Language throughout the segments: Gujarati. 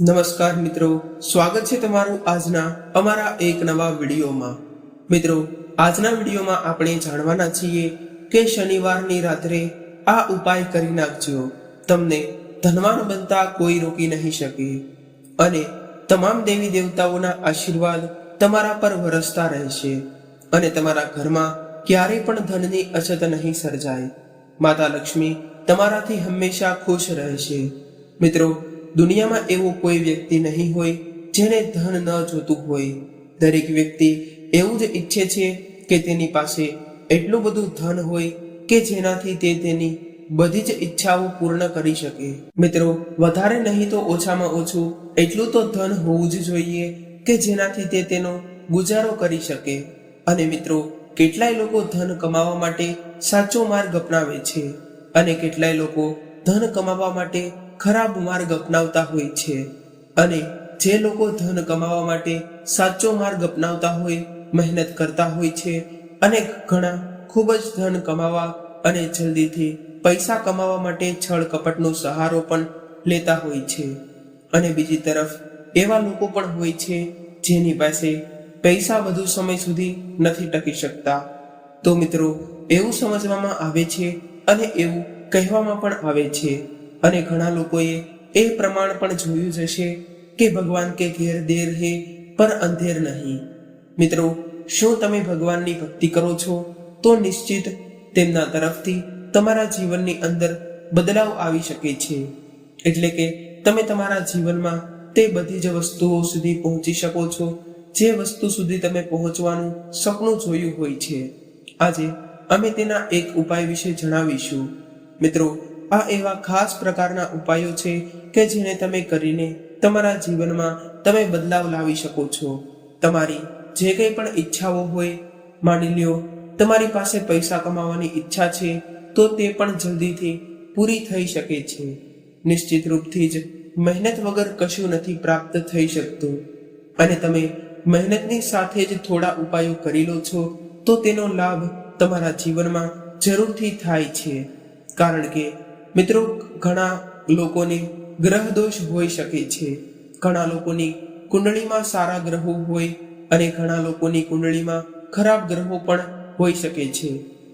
નમસ્કાર મિત્રો, સ્વાગત છે તમારું આજના અમારા એક નવા વિડીયોમાં. મિત્રો, આજના વિડીયોમાં આપણે જાણવાના છીએ કે શનિવારની રાત્રે આ ઉપાય કરી નાખજો. તમને ધનવાન બનતા કોઈ રોકી નહીં શકે. અને તમામ દેવી દેવતાઓના આશીર્વાદ તમારા પર વરસતા રહેશે. અને તમારા ઘરમાં ક્યારેય પણ ધનની અછત નહીં સર્જાય. માતા લક્ષ્મી તમારાથી હંમેશા ખુશ રહેશે. મિત્રો દુનિયામાં એવો કોઈ વ્યક્તિ નહીં હોય જેને ધન ન જોતું હોય. દરેક વ્યક્તિ એવું જ ઈચ્છે છે કે તેની પાસે એટલું બધું ધન હોય કે જેનાથી તે તેની બધી જ ઈચ્છાઓ પૂર્ણ કરી શકે. મિત્રો, વધારે નહીં તો ઓછામાં ઓછું એટલું તો ધન હોવું જ જોઈએ કે જેનાથી તે તેનો ગુજારો કરી શકે. અને મિત્રો, કેટલાય લોકો ધન કમાવા માટે સાચો માર્ગ અપનાવે છે અને કેટલાય લોકો ધન કમાવા માટે ખરાબ માર્ગ અપનાવતા હોય છે અને જે લોકો ધન કમાવા માટે સાચો માર્ગ અપનાવતા હોય, મહેનત કરતા હોય છે અને ઘણા ખૂબ જ ધન કમાવા અને જલ્દીથી પૈસા કમાવા માટે છળ કપટનો સહારો પણ લેતા હોય છે. અને બીજી તરફ એવા લોકો પણ હોય છે જેની પાસે પૈસા વધુ સમય સુધી નથી ટકી શકતા. તો મિત્રો, એવું સમજવામાં આવે છે અને એવું કહેવામાં પણ આવે છે. અને ઘણા લોકોએ એ પ્રમાણ પણ જોયું જ હશે કે ભગવાન કે ઘેર દેર હે પર અંધેર નહીં. મિત્રો, શું તમે ભગવાનની ભક્તિ કરો છો? તો નિશ્ચિત તેમના તરફથી તમારા જીવનની અંદર બદલાવ આવી શકે છે. એટલે કે તમે તમારા જીવનમાં તે બધી જ વસ્તુઓ સુધી પહોંચી શકો છો. જે વસ્તુ સુધી તમે પહોંચવાનું સપનું જોયું હોય છે. આજે અમે તેના એક ઉપાય વિશે જણાવીશું. મિત્રો આ એવા ખાસ પ્રકારના ઉપાયો છે કે જેને તમે કરીને તમારા જીવનમાં તમે બદલાવ લાવી શકો છો. તમારી જે કંઈ પણ ઈચ્છાઓ હોય, માની લ્યો, તમારી પાસે પૈસા કમાવાની ઈચ્છા છે, તો તે પણ જલ્દીથી પૂરી થઈ શકે છે. નિશ્ચિત રૂપથી જ મહેનત વગર કશું નથી પ્રાપ્ત થઈ શકતું. અને તમે મહેનતની સાથે જ થોડા ઉપાયો કરી લો છો, તો તેનો લાભ તમારા જીવનમાં જરૂરથી થાય છે. કારણ કે મિત્રો, ઘણા લોકોને ગ્રહ દોષ હોઈ શકે છે. ઘણા લોકોની કુંડળીમાં સારા ગ્રહો હોય અને ઘણા લોકોની કુંડળીમાં ખરાબ ગ્રહો પણ હોઈ શકે છે.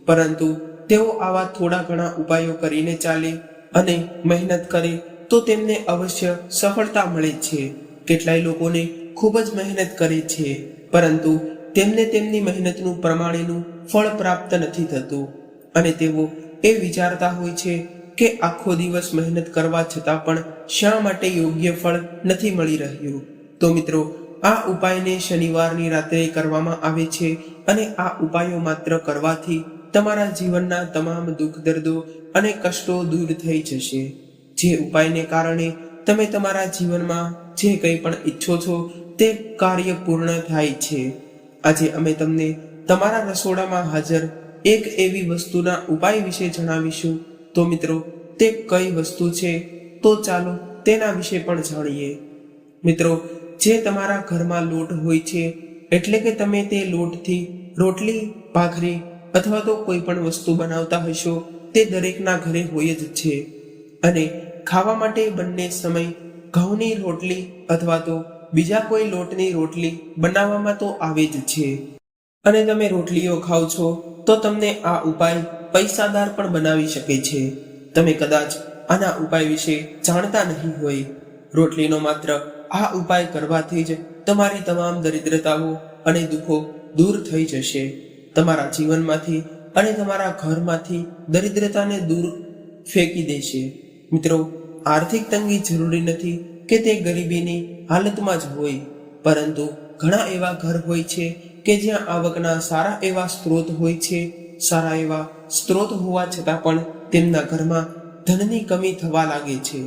પરંતુ તેઓ આવા થોડા ઘણા ઉપાયો કરીને ચાલે અને મહેનત કરે તો તેમને અવશ્ય સફળતા મળે છે. કેટલાય લોકોને ખૂબ જ મહેનત કરે છે, પરંતુ તેમને તેમની મહેનતનું પ્રમાણેનું ફળ પ્રાપ્ત નથી થતું અને તેઓ એ વિચારતા હોય છે કે આખો દિવસ મહેનત કરવા છતાં પણ શા માટે યોગ્ય ફળ નથી મળી રહ્યું? તો મિત્રો, આ ઉપાયને શનિવારની રાત્રે કરવામાં આવે છે અને આ ઉપાયો માત્ર કરવાથી તમારા જીવનના તમામ દુઃખ, દર્દો અને કષ્ટો દૂર થઈ જશે. જે ઉપાયને કારણે તમે તમારા જીવનમાં જે કંઈ પણ ઈચ્છો છો તે કાર્ય પૂર્ણ થાય છે. આજે અમે તમને તમારા રસોડામાં હાજર એક એવી વસ્તુના ઉપાય વિશે જણાવીશું તો મિત્રો, તે કઈ વસ્તુ છે? તો ચાલો તેના વિશે પણ જાણીએ. મિત્રો, જે તમારા ઘરમાં લોટ હોય છે, એટલે કે તમે તે લોટથી રોટલી, ભાખરી અથવા તો કોઈ પણ વસ્તુ બનાવતા હશો, તે દરેકના ઘરે હોય જ છે. અને ખાવા માટે બંને સમય ઘઉંની રોટલી અથવા તો બીજા કોઈ લોટની રોટલી બનાવવામાં તો આવે જ છે. અને તમે રોટલીઓ ખાઓ છો, તો તમને આ ઉપાય પૈસાદાર પણ બનાવી શકે છે. તમે કદાચ આના ઉપાય વિશે જાણતા નહીં હોય. રોટલીનો માત્ર આ ઉપાય કરવાથી જ તમારી તમામ દરિદ્રતાઓ અને દુઃખો દૂર થઈ જશે. તમારા જીવનમાંથી અને તમારા ઘરમાંથી દરિદ્રતાને દૂર ફેંકી દેશે. મિત્રો, આર્થિક તંગી જરૂરી નથી કે તે ગરીબીની હાલતમાં જ હોય, પરંતુ ઘણા એવા ઘર હોય છે કે જ્યાં આવકના સારા એવા સ્ત્રોત હોય છે, સારા એવા સ્ત્રોત હોવા છતાં પણ તેમના ઘરમાં ધનની કમી થવા લાગે છે.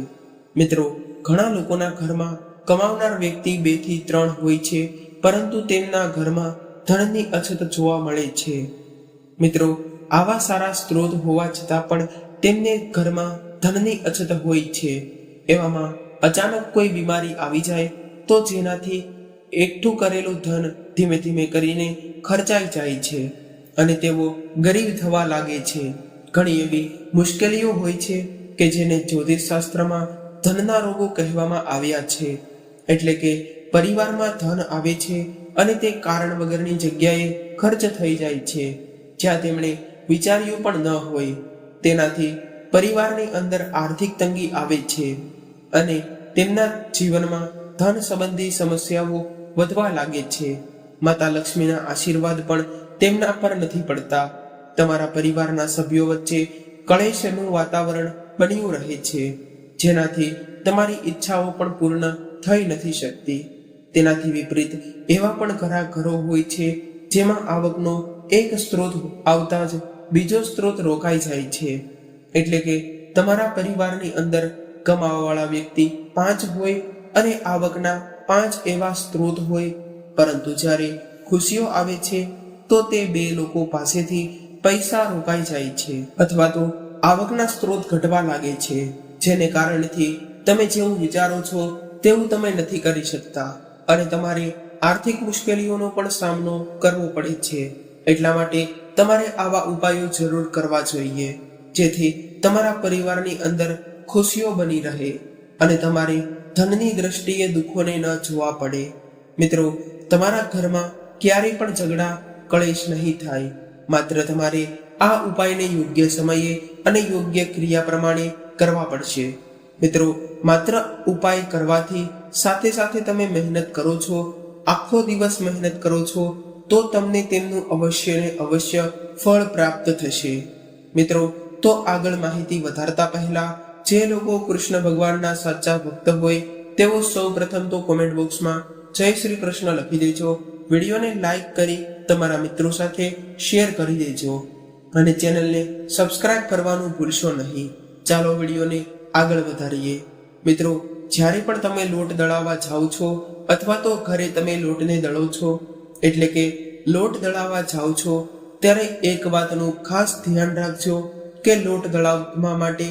મિત્રો, ઘણા લોકોના ઘરમાં કમાવનાર વ્યક્તિ બેથી ત્રણ હોય છે, પરંતુ તેમના ઘરમાં ધનની અછત જોવા મળે છે. મિત્રો, આવા સારા સ્ત્રોત હોવા છતાં પણ તેમને ઘરમાં ધનની અછત હોય છે. એવામાં અચાનક કોઈ બીમારી આવી જાય તો જેનાથી એકઠું કરેલું ધન ધીમે ધીમે કરીને ખર્ચાઈ જાય છે અને તેઓ ગરીબ થવા લાગે છે. ઘણી એવી મુશ્કેલીઓ હોય છે કે જેને જ્યોતિષશાસ્ત્રમાં ધનના રોગો કહેવામાં આવ્યા છે. એટલે કે પરિવારમાં ધન આવે છે અને તે કારણ વગરની જગ્યાએ ખર્ચ થઈ જાય છે. જ્યાં તેમણે વિચાર્યું પણ ન હોય. તેનાથી પરિવારની અંદર આર્થિક તંગી આવે છે અને તેમના જીવનમાં ધન સંબંધી સમસ્યાઓ વધવા લાગે છે. માતા લક્ષ્મીના આશીર્વાદ પણ તેમના પર નથી પડતા. તમારા પરિવારના સભ્યો વચ્ચે કળેશનું વાતાવરણ બન્યું રહે છે, જેનાથી તમારી ઈચ્છાઓ પણ પૂર્ણ થઈ નથી શકતી. તેનાથી વિપરીત એવા પણ ઘણા ઘરો હોય છે, જેમાં આવકનો એક સ્ત્રોત આવતા જ બીજો સ્ત્રોત રોકાઈ જાય છે. એટલે કે તમારા પરિવારની અંદર કમાવાવાળા વ્યક્તિ પાંચ હોય અને આવકના પાંચ એવા સ્ત્રોત હોય પરંતુ જ્યારે ખુશીઓ આવે છે, તો તે બે લોકો પાસેથી પૈસા રોકાઈ જાય છે અથવા તો આવકના સ્ત્રોત ઘટવા લાગે છે, જેને કારણથી તમે જેવું વિચારો છો, તેવું તમે નથી કરી શકતા. અને તમારે આર્થિક મુશ્કેલીઓનો પણ સામનો કરવો પડે છે. એટલા માટે તમારે આવા ઉપાયો જરૂર કરવા જોઈએ, જેથી તમારા પરિવારની અંદર ખુશીઓ બની રહે અને તમારે ધનની દ્રષ્ટિએ દુઃખોને ન જોવા પડે. મિત્રો, તમારા ઘરમાં ક્યારેય પણ ઝઘડા કળેશ નહીં થાય. માત્ર તમારે આ ઉપાયને યોગ્ય સમયે અને યોગ્ય ક્રિયા પ્રમાણે કરવા પડશે. મિત્રો, માત્ર ઉપાય કરવાથી સાથે સાથે તમે મહેનત કરો છો, આખો દિવસ મહેનત કરો છો, તો તમને તેમનું અવશ્ય ને અવશ્ય ફળ પ્રાપ્ત થશે. મિત્રો, તો આગળ માહિતી વધારતા પહેલા જે લોકો કૃષ્ણ ભગવાનના સાચા ભક્ત હોય, તેઓ સૌ પ્રથમ તો કોમેન્ટ બોક્સમાં જય શ્રી કૃષ્ણ લખી દેજો. વિડીયોને લાઈક કરી તમારા મિત્રો સાથે શેર કરી દેજો. અને ચેનલને સબસ્ક્રાઇબ કરવાનું ભૂલશો નહીં. ચાલો વિડીયોને આગળ વધારીએ. મિત્રો, જ્યારે પણ તમે લોટ દળાવવા જાઓ છો, અથવા તો ઘરે તમે લોટને દળો છો, એટલે કે લોટ દળાવવા જાઓ છો, ત્યારે એક વાતનું ખાસ ધ્યાન રાખજો કે લોટ દળાવવા માટે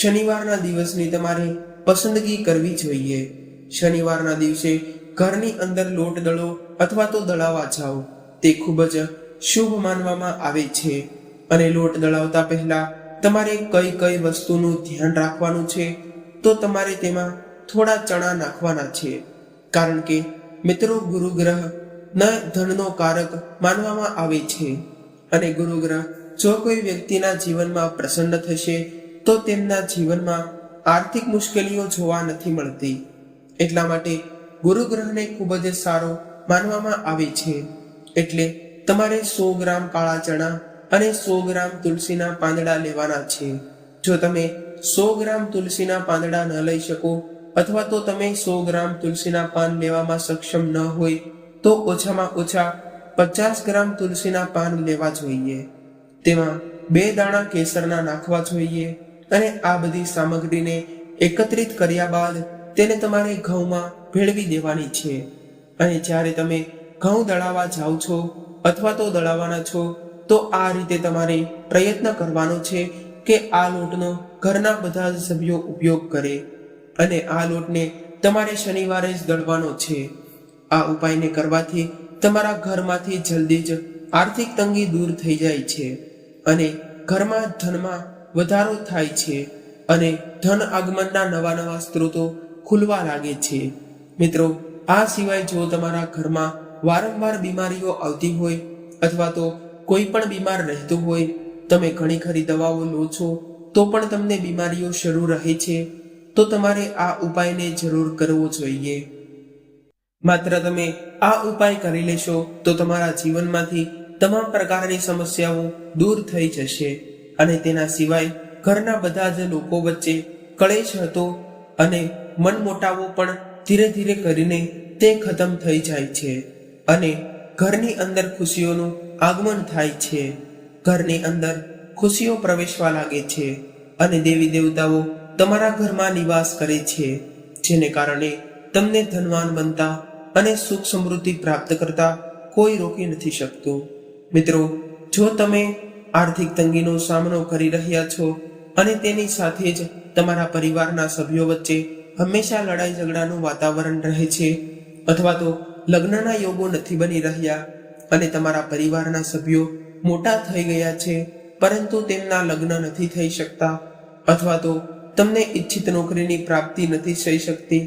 શનિવારના દિવસની તમારે પસંદગી કરવી જોઈએ. શનિવારના દિવસે ઘરની અંદર લોટ દળો અથવા તો દળાવવા જાઓ. તે ખૂબ જ શુભ માનવામાં આવે છે. અને લોટ દળાવતા પહેલા તમારે કઈ કઈ વસ્તુનું ધ્યાન રાખવાનું છે? તો તમારે તેમાં થોડા ચણા નાખવાના છે. કારણ કે મિત્રો ગુરુ ન ધનનો કારક માનવામાં આવે છે. અને ગુરુ ગ્રહ જો કોઈ વ્યક્તિના જીવનમાં પ્રસન્ન થશે, તો તેમના જીવનમાં આર્થિક મુશ્કેલીઓ જોવા નથી મળતી. એટલા માટે ગુરુ ગ્રહને ખૂબ જ સારો માનવામાં આવે છે. એટલે તમારે સો ગ્રામ કાળા ચણા અને સો ગ્રામ તુલસીના પાંદડા લેવાના છે. જો તમે સો ગ્રામ તુલસીના પાંદડા ન લઈ શકો અથવા તો તમે સો ગ્રામ તુલસીના પાન લેવામાં સક્ષમ ન હોય, તો ઓછામાં ઓછા પચાસ ગ્રામ તુલસીના પાન લેવા જોઈએ. તેમાં બે દાણા કેસરના નાખવા જોઈએ અને આ બધી સામગ્રીને એકત્રિત કર્યા બાદ તેને તમારે ઘઉંમાં ભેળવી દેવાની છે. અને જ્યારે તમે ઘઉં દળાવવા જાઓ છો અથવા તો દળાવવાના છો, તો આ રીતે તમારે પ્રયત્ન કરવાનો છે કે આ લોટનો ઘરના બધા જ સભ્યો ઉપયોગ કરે અને આ લોટને તમારે શનિવારે જ દળવાનો છે. આ ઉપાયને કરવાથી તમારા ઘરમાંથી જલ્દી જ આર્થિક તંગી દૂર થઈ જાય છે અને ઘરમાં ધનમાં વધારો થાય છે અને ધન આગમનના નવા નવા સ્ત્રોતો ખુલવા લાગે છે. મિત્રો, આ સિવાય જો તમારા ઘરમાં વારંવાર બીમારીઓ આવતી હોય અથવા તો કોઈ પણ બીમાર રહેતું હોય, તમે ઘણી ખરી દવાઓ લો છો, તો પણ તમને બીમારીઓ શરૂ રહે છે, તો તમારે આ ઉપાયને જરૂર કરવો જોઈએ. માત્ર તમે આ ઉપાય કરી લેશો, તો તમારા જીવનમાંથી તમામ પ્રકારની સમસ્યાઓ દૂર થઈ જશે અને તેના સિવાય ઘરના બધા જ લોકો વચ્ચે કળેશ હતો અને મન મોટાવો પણ ધીરે ધીરે કરીને તે ખતમ થઈ જાય છે અને ઘરની અંદર ખુશીઓનું આગમન થાય છે. ઘરની અંદર ખુશીઓ પ્રવેશવા લાગે છે અને દેવી દેવતાઓ તમારા ઘરમાં નિવાસ કરે છે, જેને કારણે તમને ધનવાન બનતા અને સુખ સમૃદ્ધિ પ્રાપ્ત કરતા કોઈ રોકી નથી શકતું. મિત્રો, જો તમે આર્થિક તંગીનો સામનો કરી રહ્યા છો અને તેની સાથે જ તમારા પરિવારના સભ્યો વચ્ચે હંમેશા લડાઈ ઝઘડાનું વાતાવરણ રહે છે અથવા તો લગ્નના યોગો નથી બની રહ્યા અને તમારા પરિવારના સભ્યો મોટા થઈ ગયા છે, પરંતુ તેમના લગ્ન નથી થઈ શકતા અથવા તો તમને ઈચ્છિત નોકરીની પ્રાપ્તિ નથી થઈ શકતી,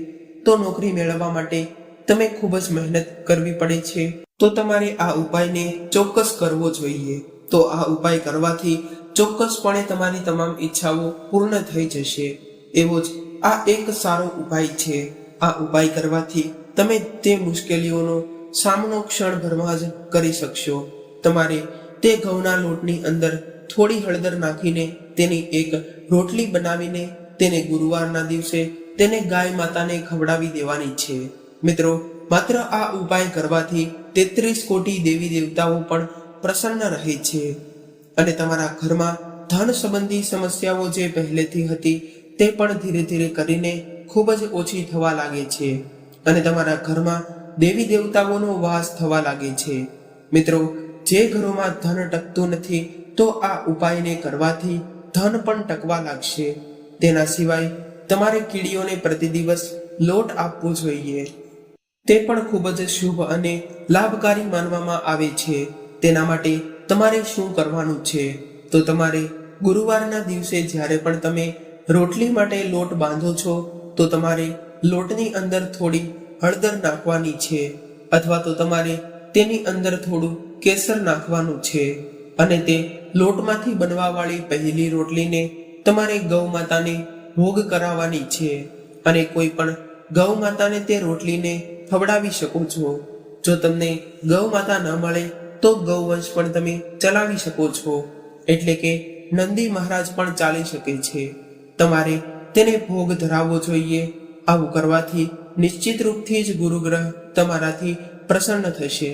તો નોકરી મેળવવા માટે તમે ખૂબ જ મહેનત કરવી પડે છે. તો તમારે આ ઉપાયને ચોક્કસ કરવો જોઈએ. તો આ ઉપાય કરવાથી ચોક્કસપણે તમારી તમામ ઈચ્છાઓ પૂર્ણ થઈ જશે. એવો જ આ એક સારો ઉપાય છે. આ ઉપાય કરવાથી તમે તે મુશ્કેલીઓનો સામનો ક્ષણભરમાં જ કરી શકશો. તમારે તે ઘઉંના લોટની અંદર થોડી હળદર નાખીને તેની એક રોટલી બનાવીને તેને ગુરુવારના દિવસે તેને ગાય માતાને ખવડાવી દેવાની છે. મિત્રો, માત્ર આ ઉપાય કરવાથી તેત્રીસ કોટી દેવી દેવતાઓ પણ પ્રસન્ન રહે છે. અને તમારા ઘરમાં ધન સંબંધી સમસ્યાઓ જે પહેલેથી હતી તે પણ ધીરે ધીરે કરીને ખૂબ જ ઓછી થવા લાગે છે અને તમારા ઘરમાં દેવી દેવતાઓનો વાસ થવા લાગે છે. મિત્રો, જે ઘરોમાં ધન ટકતું નથી, તો આ ઉપાયને કરવાથી ધન પણ ટકવા લાગશે. તેના સિવાય તમારે કીડીઓને પ્રતિ દિવસ લોટ આપવો જોઈએ. તે પણ ખૂબ જ શુભ અને લાભકારી માનવામાં આવે છે. તેના માટે તમારે શું કરવાનું છે? તો તમારે ગુરુવારના દિવસે જ્યારે પણ તમે રોટલી માટે લોટ બાંધો છો તો તમારે લોટની અંદર થોડી હળદર નાખવાની છે અથવા તો તમારે તેની અંદર થોડું કેસર નાખવાનું છે અને તે લોટમાંથી બનવાવાળી પહેલી રોટલીને તમારે ગૌ માતાને ભોગ કરાવવાની છે અને કોઈ પણ ગૌ માતાને તે રોટલીને ખવડાવી શકો છો. જો તમને ગૌ માતા ન મળે તો ગૌવંશ પણ તમે ચલાવી શકો છો. એટલે કે નંદી મહારાજ પણ ચાલી શકે છે. તમારે તેને ભોગ ધરાવવો જોઈએ. આવું કરવાથી નિશ્ચિત રૂપથી જ ગુરુગ્રહ તમારાથી પ્રસન્ન થશે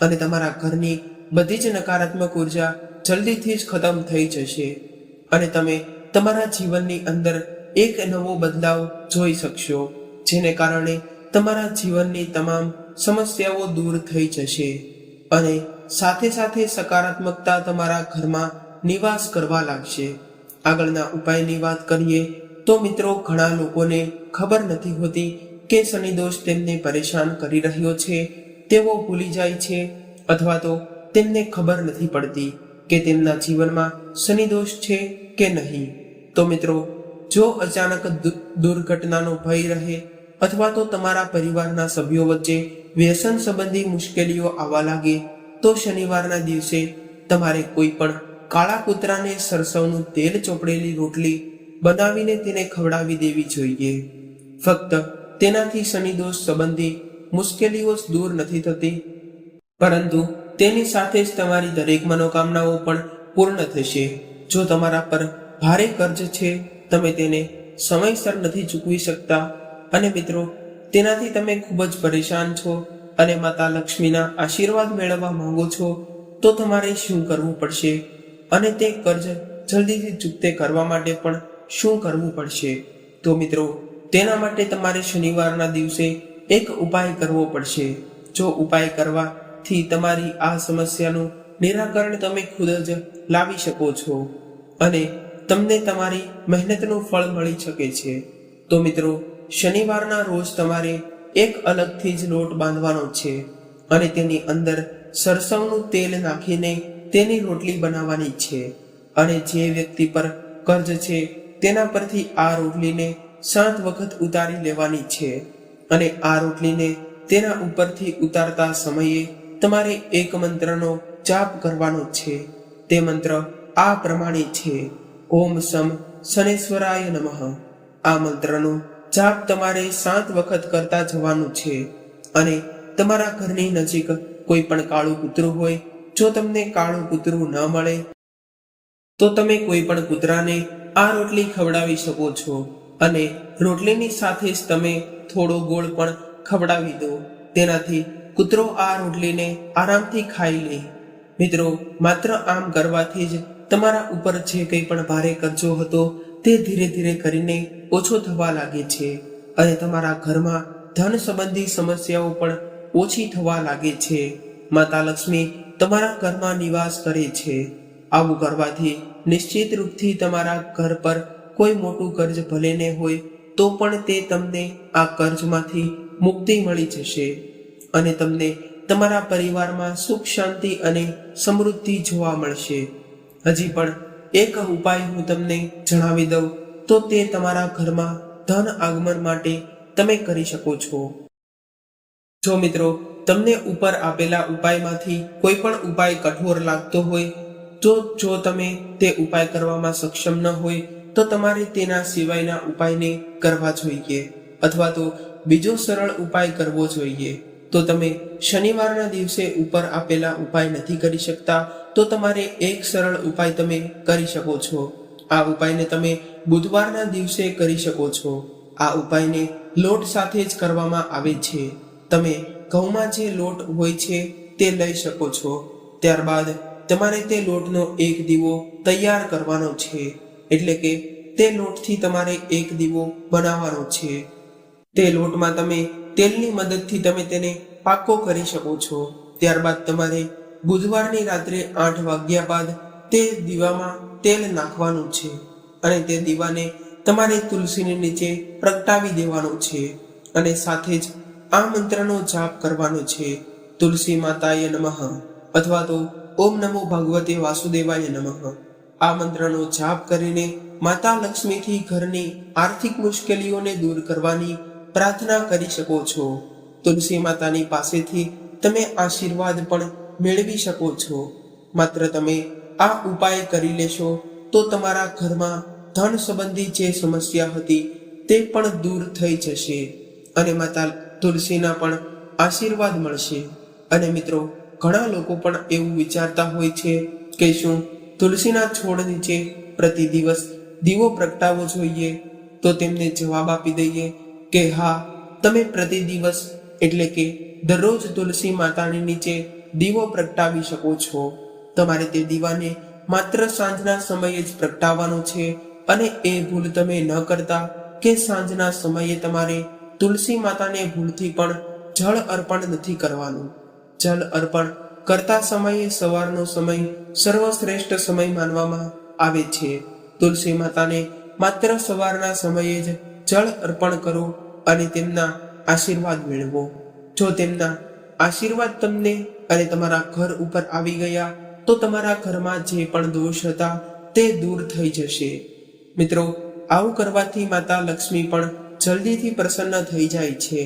અને તમારા ઘરની બધી જ નકારાત્મક ઊર્જા જલ્દીથી જ ખતમ થઈ જશે અને તમે તમારા જીવનની અંદર એક નવો બદલાવ જોઈ શકશો, જેને કારણે તમારા જીવનની તમામ સમસ્યાઓ દૂર થઈ જશે અને સાથે સાથે સકારાત્મકતા તમારા ઘરમાં નિવાસ કરવા લાગશે. આગળના ઉપાયની વાત કરીએ, તો મિત્રો ઘણા લોકોને ખબર નથી હોતી કે શનિદોષ તેમને પરેશાન કરી રહ્યો છે, તેઓ ભૂલી જાય છે, અથવા તો તેમને ખબર નથી પડતી કે તેમના જીવનમાં શનિદોષ છે કે નહીં. તો મિત્રો, જો અચાનક દુર્ઘટનાનો ભય રહે, અથવા તો તમારા પરિવારના સભ્યો વચ્ચે વ્યસન સંબંધી મુશ્કેલીઓ આવવા લાગે, તો શનિવારના દિવસે તમારે કોઈ પણ કાળા કૂતરાને સરસવનું તેલ ચોપડેલી રોટલી બનાવીને તેને ખવડાવી દેવી જોઈએ. ફક્ત તેનાથી શનિદોષ સંબંધી મુશ્કેલીઓ દૂર નથી થતી. પરંતુ તેની સાથે જ તમારી દરેક મનોકામનાઓ પણ પૂર્ણ થશે. જો તમારા પર ભારે કર્જ છે, તમે તેને સમયસર નથી ચૂકવી શકતા. અને મિત્રો, તેનાથી તમે ખૂબ જ પરેશાન છો અને માતા લક્ષ્મીના આશીર્વાદ મેળવવા માંગો છો, તો તમારે શું કરવું પડશે? અને તે કર્જ જલ્દીથી ચૂકતે કરવા માટે પણ શું કરવું પડશે? તો મિત્રો, તેના માટે તમારે શનિવારના દિવસે એક ઉપાય કરવો પડશે. જો ઉપાય કરવાથી તમારી આ સમસ્યાનું નિરાકરણ તમે ખુદ જ લાવી શકો છો અને તમને તમારી મહેનતનું ફળ મળી શકે છે. તો મિત્રો, શનિવારના રોજ તમારે એક અલગથી જ લોટ બાંધવાનો છે અને તેની અંદર સરસવનું તેલ નાખીને તેની રોટલી બનાવવાની છે અને જે વ્યક્તિ પર કર્જ છે, તેના પરથી આ રોટલીને સાત વખત ઉતારી લેવાની છે અને આ રોટલીને તેના ઉપરથી ઉતારતા સમયે તમારે એક મંત્રનો જાપ કરવાનો છે. તે મંત્ર આ પ્રમાણે છે. ઓમ સમ શનેશ્વરાય નમઃ. આ મંત્રનો જાપ તમારે સાત વખત કરતા જવાનું છે અને તમારા ઘરની નજીક કોઈ પણ કાળું કૂતરું હોય જો તમને કાળું કૂતરું ન મળે, તો તમે કોઈ પણ કૂતરાને આ રોટલી ખવડાવી શકો છો અને રોટલીની સાથે જ તમે થોડો ગોળ પણ ખવડાવી દો. તેનાથી કૂતરો આ રોટલીને આરામથી ખાઈ લે. મિત્રો, માત્ર આમ કરવાથી જ તમારા ઉપર જે કંઈ પણ ભારે કરજો હતો તે ધીરે ધીરે કરીને ઓછો થવા લાગે છે અને તમારા ઘરમાં ધન સંબંધી સમસ્યાઓ પણ ઓછી થવા લાગે છે. માતા લક્ષ્મી તમારા ઘરમાં નિવાસ કરે છે. આવું કરવાથી નિશ્ચિત રૂપથી તમારા ઘર પર કોઈ મોટું કર્જ ભલે ને હોય, તો પણ તે તમને આ કર્જમાંથી મુક્તિ મળી જશે અને તમને તમારા પરિવારમાં સુખ, શાંતિ અને સમૃદ્ધિ જોવા મળશે. હજી પણ એક ઉપાય હું તમને જણાવી દઉં, તો તે તમારા ઘરમાં ધન આગમન માટે તમે કરી શકો છો. જો મિત્રો તમને ઉપર આપેલા ઉપાયમાંથી કોઈ પણ ઉપાય કઠોર લાગતો હોય, તો જો તમે તે ઉપાય કરવામાં સક્ષમ ન હોય, તો તમારે તેના સિવાયના ઉપાયને કરવા જોઈએ. અથવા તો બીજો સરળ ઉપાય કરવો જોઈએ. તો તમે શનિવારના દિવસે ઉપર આપેલા ઉપાય નથી કરી શકતા, તો તમારે એક સરળ ઉપાય તમે કરી શકો છો. આ ઉપાયને તમે બુધવારના દિવસે કરી શકો છો. આ ઉપાયને લોટ સાથે જ કરવામાં આવે છે. તમે ઘઉંમાં જે લોટ હોય છે તે લઈ શકો છો. ત્યારબાદ તમારે તે લોટનો એક દીવો તૈયાર કરવાનો છે, એટલે કે તે લોટથી તમારે એક દીવો બનાવવાનો છે. તે લોટમાં તમે તેલની મદદથી તમે તેને પાકો કરી શકો છો. ત્યારબાદ તમારે બુધવારની રાત્રે આઠ વાગ્યા બાદ તે દીવામાં તેલ નાખવાનું છે અને તે દીવાને તમારે તુલસીની નીચે પ્રગટાવી દેવાનો છે અને સાથે જ આ મંત્રનો જાપ કરવાનો છે. તુલસી માતાય નમઃ. અથવા તો ઓમ નમો ભગવતે વાસુદેવાય નમઃ. આ મંત્રનો જાપ કરીને માતા લક્ષ્મીથી ઘરની આર્થિક મુશ્કેલીઓને દૂર કરવાની પ્રાર્થના કરી શકો છો. તુલસી માતાની પાસેથી તમે આશીર્વાદ પણ મેળવી શકો છો. માત્ર તમે આ ઉપાય કરી લેશો તો તમારા ઘરમાં ધન સંબંધી જે સમસ્યા હતી તે પણ દૂર થઈ જશે. અને માતા તુલસીના પણ આશીર્વાદ મળશે. અને મિત્રો, ઘણા લોકો પણ એવું વિચારતા હોય છે કે શું, તુલસીના છોડ નીચે પ્રતિ દિવસ દીવો પ્રગટાવવો જોઈએ? તો તેમને જવાબ આપી દઈએ કે હા, તમે પ્રતિ દિવસ એટલે કે દરરોજ તુલસી માતાની નીચે દીવો પ્રગટાવી શકો છો. તમારે તે દીવાને માત્ર સાંજના સમયે જ પ્રગટાવવાનો છે. અને એ ભૂલ તમે ન કરતા કે સાંજના સમયે તમારે તુલસી માતાને ભૂલથી પણ જળ અર્પણ નથી કરવાનું. જળ અર્પણ કરતા સમયે સવારનો સમય સર્વશ્રેષ્ઠ સમય માનવામાં આવે છે. તુલસી માતાને માત્ર સવારના સમયે જ જળ અર્પણ કરો અને તેમના આશીર્વાદ મેળવો. જો તેમના આશીર્વાદ તમને અને તમારા ઘર ઉપર આવી ગયા, તો તમારા ઘરમાં જે પણ દોષ હતા તે દૂર થઈ જશે. મિત્રો, આવું કરવાથી માતા લક્ષ્મી પણ જલ્દીથી પ્રસન્ન થઈ જાય છે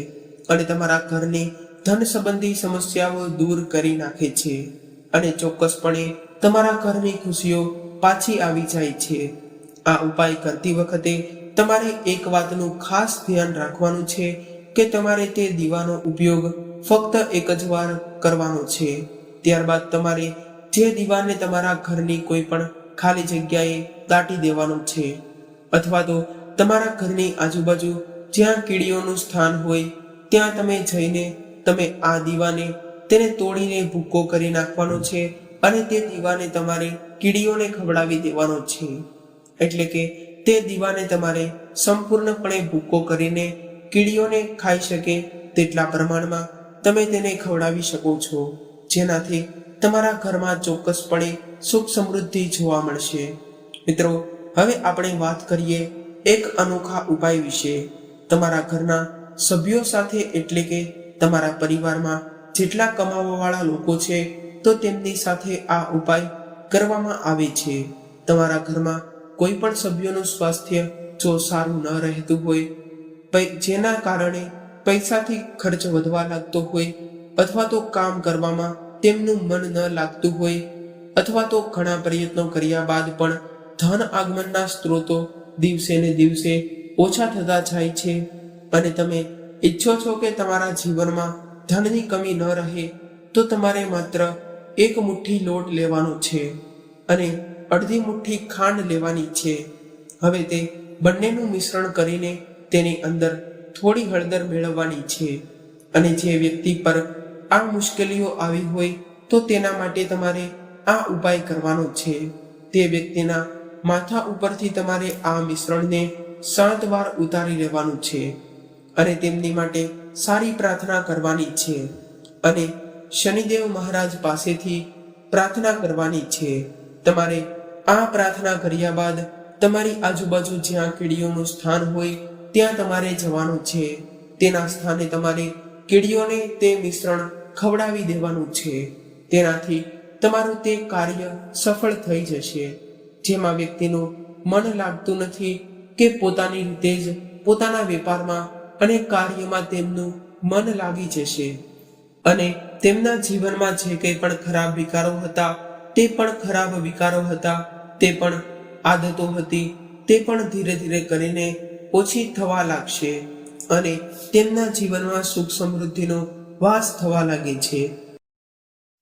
અને તમારા ઘરની ધન સંબંધી સમસ્યાઓ દૂર કરી નાખે છે અને ચોક્કસપણે તમારા ઘરની ખુશીઓ પાછી આવી જાય છે. આ ઉપાય કરતી વખતે તમારે એક વાતનું ખાસ ધ્યાન રાખવાનું છે કે તમારે તે દીવાનો ઉપયોગ ફક્ત એક જ વાર કરવાનો છે. ત્યારબાદ તમારે જે દીવાને તમારા ઘરની કોઈ પણ ખાલી જગ્યાએ દાટી દેવાનો છે. અથવા તો તમારા ઘરની આજુબાજુ જ્યાં કીડીઓનું સ્થાન હોય, ત્યાં તમે જઈને તમે આ દીવાને તેને તોડીને ભૂક્કો કરી નાખવાનો છે અને તે દીવાને તમારે કીડીઓને ખવડાવી દેવાનો છે. એટલે કે તે દીવાને તમારે સંપૂર્ણપણે ભૂક્કો કરીને કીડીઓને ખાઈ શકે તેટલા પ્રમાણમાં તમે તેને ખવડાવી શકો છો. જેનાથી તમારા ઘરમાં ચોક્કસપણે સુખ સમૃદ્ધિ જોવા મળશે. મિત્રો, હવે આપણે વાત કરીએ એક અનોખા ઉપાય વિશે તમારા ઘરના સભ્યો સાથે એટલે કે તમારા પરિવારમાં જેટલા કમાવાવાળા લોકો છે, તો તેમની સાથે આ ઉપાય કરવામાં આવે છે. તમારા ઘરમાં કોઈ પણ સભ્યોનું સ્વાસ્થ્ય જો સારું ન રહેતું હોય જેના કારણે પૈસાથી ખર્ચ વધવા લાગતો હોય, અથવા તો કામ કરવામાં તેમનું મન ન લાગતું હોય, અથવા તો ઘણા પ્રયત્નો કર્યા બાદ પણ ધન આગમનના સ્ત્રોતો દિવસે ને દિવસે ઓછા થતા જાય છે અને તમે ઈચ્છો છો કે તમારા જીવનમાં ધનની કમી ન રહે, તો તમારે માત્ર એક મુઠ્ઠી લોટ લેવાનો છે અને અડધી મુઠ્ઠી ખાંડ લેવાની છે. હવે તે બંનેનું મિશ્રણ કરીને તેની અંદર થોડી હળદર મેળવવાની છે અને જે વ્યક્તિ પર આ મુશ્કેલીઓ આવી હોય, તો તેના માટે તમારે આ ઉપાય કરવાનો છે. તે વ્યક્તિના માથા ઉપરથી તમારે આ મિશ્રણને સાત વાર ઉતારી લેવાનું છે અને તેમની માટે સારી પ્રાર્થના કરવાની છે. અને શનિદેવ મહારાજ પાસેથી પ્રાર્થના કરવાની છે. તમારે આ પ્રાર્થના કર્યા બાદ તમારી આજુબાજુ જ્યાં કીડીઓનું સ્થાન હોય, ત્યાં તમારે જવાનું છે. તેના સ્થાને તમારે કીડીઓને તે મિશ્રણ ખવડાવી દેવાનું છે. તેનાથી તમારું તે કાર્ય સફળ થઈ જશે. જેમાં વ્યક્તિનું મન લાગતું નથી કે પોતાની રીતે જ પોતાના વેપારમાં અને કાર્યમાં તેમનું મન લાગી જશે. અને તેમના જીવનમાં જે કંઈ પણ ખરાબ વિકારો હતા, તે પણ ખરાબ વિકારો હતા, તે પણ આદતો હતી, તે પણ ધીરે ધીરે કરીને ઓછી થવા લાગશે. અને તેમના જીવનમાં સુખ સમૃદ્ધિનો વાસ થવા લાગે છે.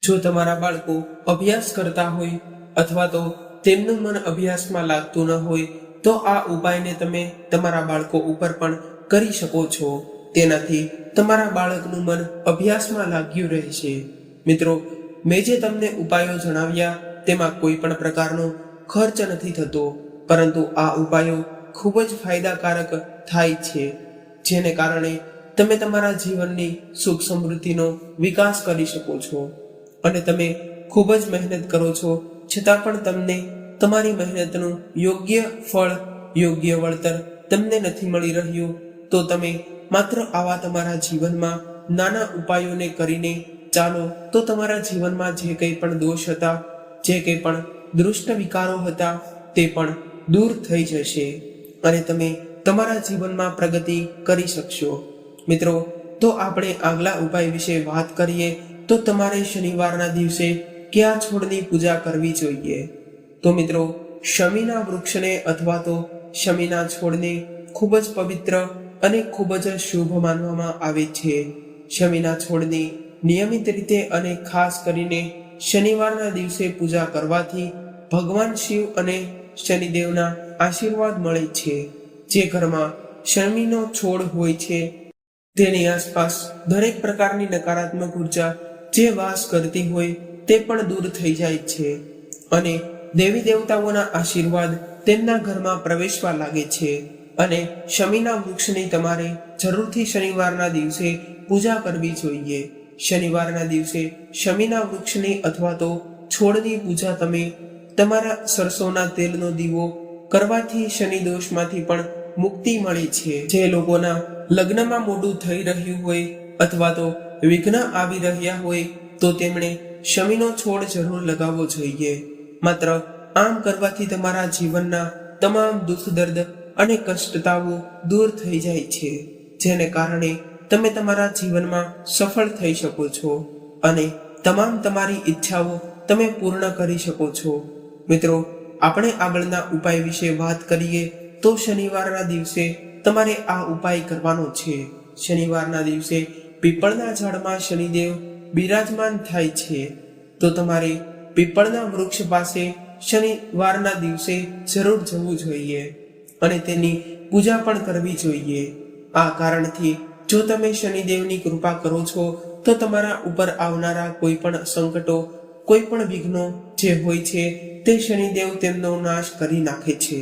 જો તમારા બાળકો અભ્યાસ કરતા હોય અથવા તો તેમનું મન અભ્યાસમાં લાગતું ન હોય, તો આ ઉપાયને તમે તમારા બાળકો ઉપર પણ કરી શકો છો. તેનાથી તમારા બાળકનું મન અભ્યાસમાં લાગ્યું રહેશે. મિત્રો, મેં જે તમને ઉપાયો જણાવ્યા, તેમાં કોઈ પણ પ્રકારનો ખર્ચ નથી થતો, પરંતુ આ ઉપાયો ખૂબ જ ફાયદાકારક થાય છે, જેને કારણે તમે તમારા જીવનની સુખ સમૃદ્ધિનો વિકાસ કરી શકો છો. અને તમે ખૂબ જ મહેનત કરો છો છતાં પણ તમને તમારી મહેનતનું યોગ્ય ફળ, યોગ્ય વળતર તમને નથી મળી રહ્યું, તો તમે માત્ર આવા તમારા જીવનમાં નાના ઉપાયોને કરીને ચાલો તો તમારા જીવનમાં જે કંઈ પણ દોષ હતા, જે કંઈ પણ દૃષ્ટ વિકારો હતા, તે પણ દૂર થઈ જશે અને તમે તમારા જીવનમાં પ્રગતિ કરી શકશો. મિત્રો, તો આપણે આગલા ઉપાય વિશે વાત કરીએ તો તમારે શનિવારના દિવસે કયા છોડની પૂજા કરવી જોઈએ? તો મિત્રો, શમીના વૃક્ષને અથવા તો શમીના છોડને ખૂબ જ પવિત્ર અને ખૂબ જ શુભ માનવામાં આવે છે. શમીના છોડની નિયમિત રીતે અને ખાસ કરીને શનિવારના દિવસે પૂજા કરવાથી ભગવાન શિવ અને શનિદેવના આશીર્વાદ મળે છે. જે ઘરમાં શમીનો છોડ હોય છે, તેની આસપાસ દરેક પ્રકારની નકારાત્મક ઊર્જા જે વાસ કરતી હોય તે પણ દૂર થઈ જાય છે અને દેવી દેવતાઓના આશીર્વાદ તેમના ઘરમાં પ્રવેશવા લાગે છે અને શમીના વૃક્ષની તમારે જરૂરથી શનિવારના દિવસે પૂજા કરવી જોઈએ. શનિવારના દિવસે શમીના વૃક્ષની અથવા તો છોડની પૂજા તમે તમારા સરસોના તેલનો દીવો કરવાથી શનિ દોષમાંથી પણ મુક્તિ મળે છે. જે લોકોના લગ્નમાં મોડું થઈ રહ્યું હોય અથવા તો વિઘ્ન આવી રહ્યા હોય તો તેમણે શમીનો છોડ જરૂર લગાવવો જોઈએ. માત્ર આમ કરવાથી તમારા જીવનના તમામ દુઃખ, દર્દ અને કષ્ટતાઓ દૂર થઈ જાય છે, જેને કારણે તમે તમારા જીવનમાં સફળ થઈ શકો છો અને તમામ તમારી ઈચ્છાઓ તમે પૂર્ણ કરી શકો છો. મિત્રો, આપણે આગળના ઉપાય વિશે વાત કરીએ તો શનિવારના દિવસે તમારે આ ઉપાય કરવાનો છે. શનિવારના દિવસે પીપળના ઝાડમાં શનિદેવ બિરાજમાન થાય છે, તો તમારે પીપળના વૃક્ષ પાસે શનિવારના દિવસે જરૂર જવું જોઈએ અને તેની પૂજા પણ કરવી જોઈએ. આ કારણથી જો તમે શનિદેવની કૃપા કરો છો, તો તમારા ઉપર આવનારા કોઈ પણ સંકટો કોઈ પણ વિઘ્નો જે હોય છે, તે શનિદેવ તેમનો નાશ કરી નાખે છે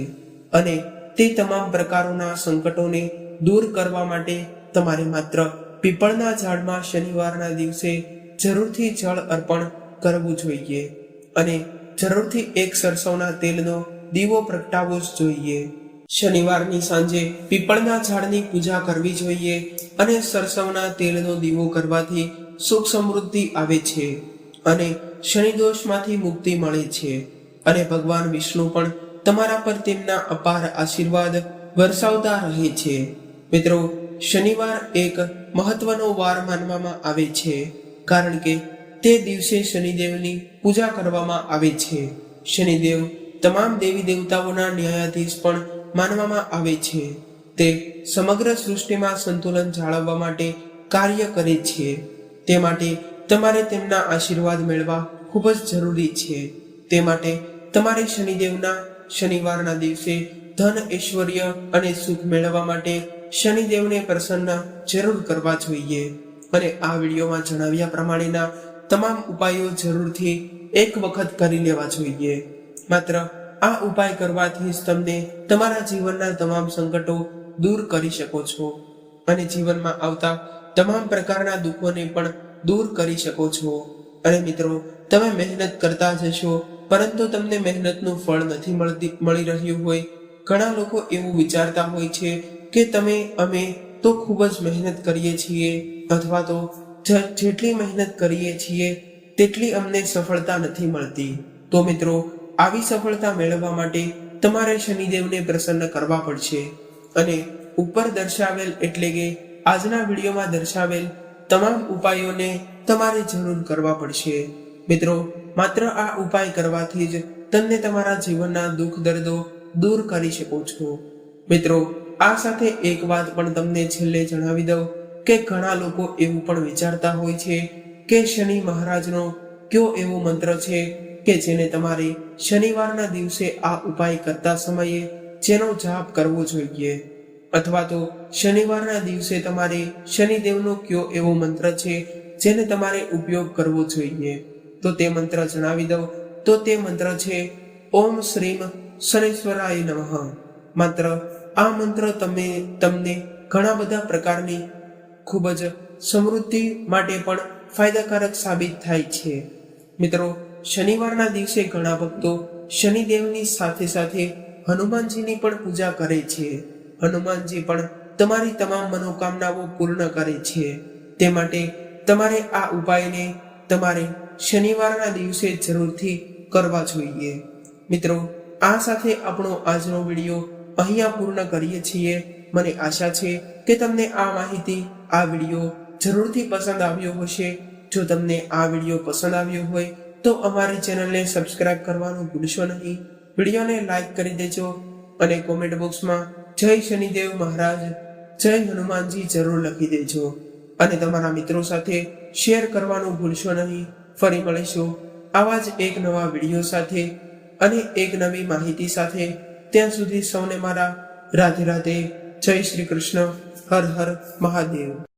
અને તે તમામ પ્રકારોના સંકટોને દૂર કરવા માટે તમારે માત્ર પીપળના ઝાડમાં શનિવારના દિવસે જરૂરથી જળ અર્પણ કરવું જોઈએ અને જરૂરથી એક સરસવના તેલનો દીવો પ્રગટાવવો જ જોઈએ. શનિવારની સાંજે પીપળના ઝાડની પૂજા કરવી જોઈએ અને સરસવના તેલનો દીવો કરવાથી સુખ સમૃદ્ધિ આવે છે અને શનિદોષમાંથી મુક્તિ મળે છે. અને ભગવાન વિષ્ણુ પણ તમારા પર તેમના અપાર આશીર્વાદ વરસાવતા રહે છે. મિત્રો, શનિવાર એક મહત્વનો વાર માનવામાં આવે છે. કારણ કે તે દિવસે શનિદેવની પૂજા કરવામાં આવે છે. શનિદેવ તમામ દેવી દેવતાઓના ન્યાયાધીશ પણ માનવામાં આવે છે. તે સમગ્ર સૃષ્ટિમાં સંતુલન જાળવવા માટે કાર્ય કરે છે. તે માટે તમારે તેમના આશીર્વાદ મેળવવા ખૂબ જ જરૂરી છે. તે માટે તમારે શનિદેવના શનિવારના દિવસે ધન, ઐશ્વર્ય અને સુખ મેળવવા માટે શનિદેવને પ્રસન્ન જરૂર કરવા જોઈએ. અને આ વિડીયોમાં જણાવ્યા પ્રમાણેના તમામ ઉપાયો જરૂરથી એક વખત કરી લેવા જોઈએ. માત્ર આ ઉપાય કરવાથી જ તમને તમારા જીવનના તમામ સંકટો દૂર કરી શકો છો અને જીવનમાં આવતા તમામ પ્રકારના દુઃખોને પણ દૂર કરી શકો છો. અને મિત્રો, તમે મહેનત કરતા જશો પરંતુ તમને મહેનતનું ફળ નથી મળતી, મળી રહ્યું હોય. ઘણા લોકો એવું વિચારતા હોય છે કે તમે અમે તો ખૂબ જ મહેનત કરીએ છીએ, અથવા તો જેટલી મહેનત કરીએ છીએ, તેટલી અમને સફળતા નથી મળતી. તો મિત્રો, આવી સફળતા મેળવવા માટે તમારે શનિદેવને પ્રસન્ન કરવા પડશે. અને ઉપર દર્શાવેલ એટલે કે આજના વિડીયોમાં દર્શાવેલ તમામ ઉપાયોને તમારે જરૂર કરવા પડશે. મિત્રો, માત્ર આ ઉપાય કરવાથી જ તમને તમારા જીવનના દુઃખ દર્દો દૂર કરી શકો છો. મિત્રો આ સાથે એક વાત પણ તમને છેલ્લે જણાવી દઉં કે ઘણા લોકો એવું પણ વિચારતા હોય છે કે શનિ મહારાજનો કયો એવો મંત્ર છે કે જેને તમારે શનિવારના દિવસે આ ઉપાય કરતા સમયે જેનો જાપ કરવો જોઈએ? અથવા તો શનિવારના દિવસે તમારે શનિદેવનો કયો એવો મંત્ર છે જેને તમારે ઉપયોગ કરવો જોઈએ? તો તે મંત્ર જણાવી દઉં. તો તે મંત્ર છે, ઓમ શ્રીમ શનેશ્વરાય નમઃ. માત્ર આ મંત્ર તમે તમને ઘણા બધા પ્રકારની ખૂબ જ સમૃદ્ધિ માટે પણ ફાયદાકારક સાબિત થાય છે. મિત્રો, શનિવારના દિવસે ઘણા ભક્તો શનિદેવની સાથે સાથે હનુમાનજીની પણ પૂજા કરે છે. હનુમાનજી પણ તમારી તમામ મનોકામનાઓ પૂર્ણ કરે છે. તે માટે તમારે આ ઉપાયને તમારે શનિવારના દિવસે જરૂરથી કરવા જોઈએ. મિત્રો, આ સાથે આપણો આજનો વીડિયો અહીંયા પૂર્ણ કરીએ છીએ. મને આશા છે કે તમને આ માહિતી, આ વીડિયો જરૂરથી પસંદ આવ્યો હશે. જો તમને આ વીડિયો પસંદ આવ્યો હોય, તો અમારી ચેનલને સબસ્ક્રાઇબ કરવાનું ભૂલશો નહીં. વિડીયોને લાઈક કરી દેજો અને કોમેન્ટ બોક્સમાં જય શનિદેવ મહારાજ, જય હનુમાનજી જરૂર લખી દેજો. અને તમારા મિત્રો સાથે શેર કરવાનું ભૂલશો નહીં. ફરી મળીશું આવા જ એક નવા વીડિયો સાથે અને એક નવી માહિતી સાથે. ત્યાં સુધી સૌને મારા રાધે રાધે જય શ્રી કૃષ્ણ હર હર મહાદેવ.